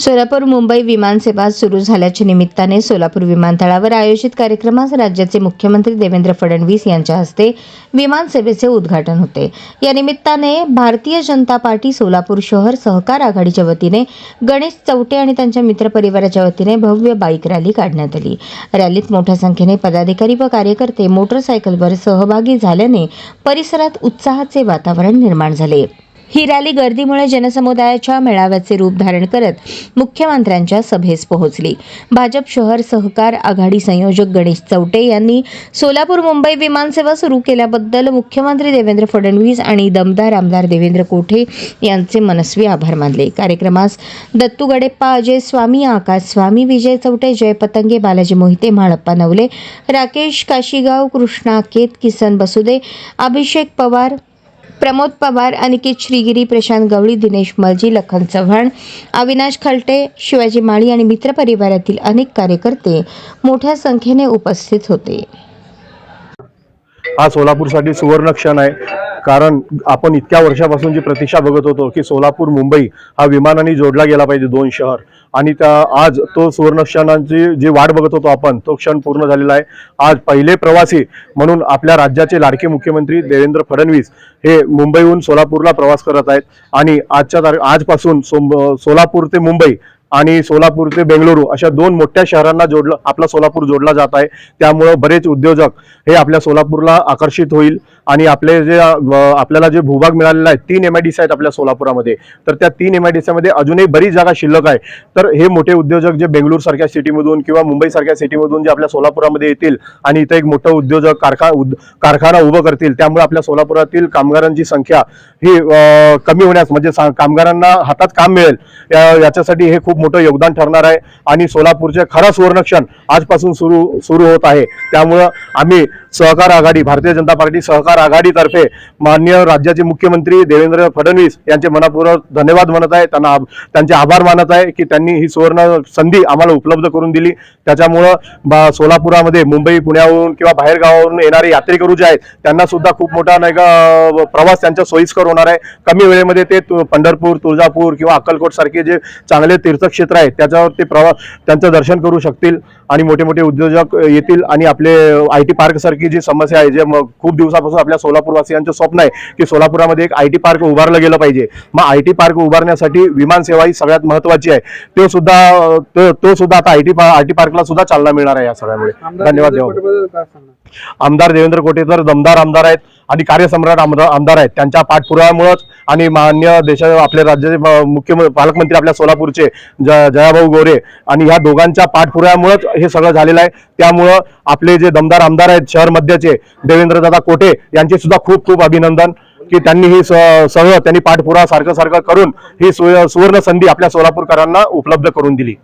सोलापूर मुंबई विमानसेवा सुरू झाल्याच्या निमित्ताने सोलापूर विमानतळावर आयोजित कार्यक्रमास राज्याचे मुख्यमंत्री देवेंद्र फडणवीस यांच्या हस्ते विमानसेवेचे उद्घाटन होते. या निमित्ताने भारतीय जनता पार्टी सोलापूर शहर सहकार आघाडीच्या वतीने गणेश चौटे आणि त्यांच्या मित्रपरिवाराच्या वतीने भव्य बाईक रॅली काढण्यात आली. रॅलीत मोठ्या संख्येने पदाधिकारी व कार्यकर्ते मोटरसायकलवर सहभागी झाल्याने परिसरात उत्साहाचे वातावरण निर्माण झाले. ही रॅली गर्दीमुळे जनसमुदायाच्या मेळाव्याचे रूप धारण करत मुख्यमंत्र्यांच्या सभेस पोहोचली. भाजप शहर सहकार आघाडी संयोजक गणेश चौटे यांनी सोलापूर मुंबई विमानसेवा सुरू केल्याबद्दल मुख्यमंत्री देवेंद्र फडणवीस आणि दमदार आमदार देवेंद्र कोठे यांचे मनस्वी आभार मानले. कार्यक्रमास दत्तू गडेप्पा अजय स्वामी आकाश स्वामी विजय चौटे जय पतंगे बालाजी मोहिते म्हाळप्पा नवले राकेश काशीगाव कृष्णा केत किसन बसुदे अभिषेक पवार प्रमोद पवार अनिकेत श्रीगिरी प्रशांत गवळी दिनेश मलजी लखन चव्हाण अविनाश खलटे शिवाजी माळी आणि मित्रपरिवारातील अनेक कार्यकर्ते मोठ्या संख्येने उपस्थित होते. हा सोलापूरसाठी सुवर्ण क्षण आहे. कारण आपण इतक्या वर्षापासून जी प्रतीक्षा बघत होतो की सोलापूर मुंबई हा विमानाने जोडला गेला पाहिजे दोन शहर. आणि त्या आज तो सुवर्ण क्षणांची जी वाट बघत होतो आपण तो क्षण पूर्ण झालेला आहे. आज पहिले प्रवासी म्हणून आपल्या राज्याचे लाडके मुख्यमंत्री देवेंद्र फडणवीस हे मुंबईहून सोलापूरला प्रवास करत आहेत. आणि आजच्या तार आजपासून सोम सोलापूर ते मुंबई आणि सोलापूर ते बेंगळुरू अशा दोन मोठ्या शहरांना जोडलं आपला सोलापूर जोडला जात आहे. त्यामुळं बरेच उद्योजक हे आपल्या सोलापूरला आकर्षित होईल आणि आपले जे आपल्याला जे भूभाग मिळालेला आहे तीन एम आय डी सी आहेत आपल्या सोलापुरामध्ये. तर त्या तीन एम आय डी सीमध्ये अजूनही बरीच जागा शिल्लक आहे. तर हे मोठे उद्योजक जे बेंगळूर सारख्या सिटीमधून किंवा मुंबईसारख्या सिटीमधून जे आपल्या सोलापुरामध्ये येतील आणि इथं एक मोठं उद्योजक कारखा उद- कारखाना उभं करतील त्यामुळे आपल्या सोलापुरातील कामगारांची संख्या ही कमी होण्यास म्हणजे कामगारांना हातात काम मिळेल याच्यासाठी हे खूप मोठं योगदान ठरणार आहे. आणि सोलापूरचे खरा सुवर्णक्षण आजपासून सुरू सुरू होत आहे. त्यामुळं आम्ही सहकार आघाडी भारतीय जनता पार्टी सहकार आघाडीतर्फे माननीय राज्याचे मुख्यमंत्री देवेंद्र फडणवीस यांचे मनापूर्वक धन्यवाद म्हणत आहे. त्यांना त्यांचे आभार मानत आहे की त्यांनी ही सुवर्ण संधी आम्हाला उपलब्ध करून दिली. त्याच्यामुळं बा- सोलापुरामध्ये मुंबई पुण्याहून किंवा बाहेरगावावरून येणारे यात्रेकरू जे आहेत त्यांना सुद्धा खूप मोठा नाही का प्रवास त्यांच्या सोयीस्कर होणार आहे. कमी वेळेमध्ये ते तु- पंढरपूर तुळजापूर किंवा अक्कलकोट सारखे जे चांगले तीर्थक्षेत्र आहेत त्याच्यावर ते प्रवास त्यांचं दर्शन करू शकतील आणि मोठे मोठे उद्योजक येतील आणि आपले आय टी पार्कसारखे सारखी जी समस्या आहे जे मग खूप दिवसापासून आपल्या सोलापूरवासियांचं स्वप्न आहे की सोलापुरामध्ये एक आय टी पार्क उभारलं गेलं पाहिजे. मग आय टी पार्क उभारण्यासाठी विमान सेवा ही सगळ्यात महत्वाची आहे. तो सुद्धा तो- सुद्धा आता आय टी आय टी पार्कला सुद्धा चालना मिळणार आहे या सगळ्यामुळे. धन्यवाद देवा. आमदार देवेंद्र कोटे तर दमदार आमदार आहेत. आणि कार्यसम्राट आमदार आमदार आहेत. त्यांच्या पाठपुराव्यामुळेच आणि मान्य देशा आपल्या राज्याचे मुख्य पालकमंत्री आपल्या सोलापूरचे ज जयाभाऊ गोरे आणि ह्या दोघांच्या पाठपुराव्यामुळेच हे सगळं झालेलं आहे. त्यामुळं आपले जे दमदार आमदार आहेत शहर मध्याचे देवेंद्रदादा कोटे यांचे सुद्धा खूप खूप अभिनंदन की त्यांनी ही स- सगळं त्यांनी पाठपुरावा सारखं सारखं करून ही सुवर्ण संधी आपल्या सोलापूरकरांना उपलब्ध करून दिली.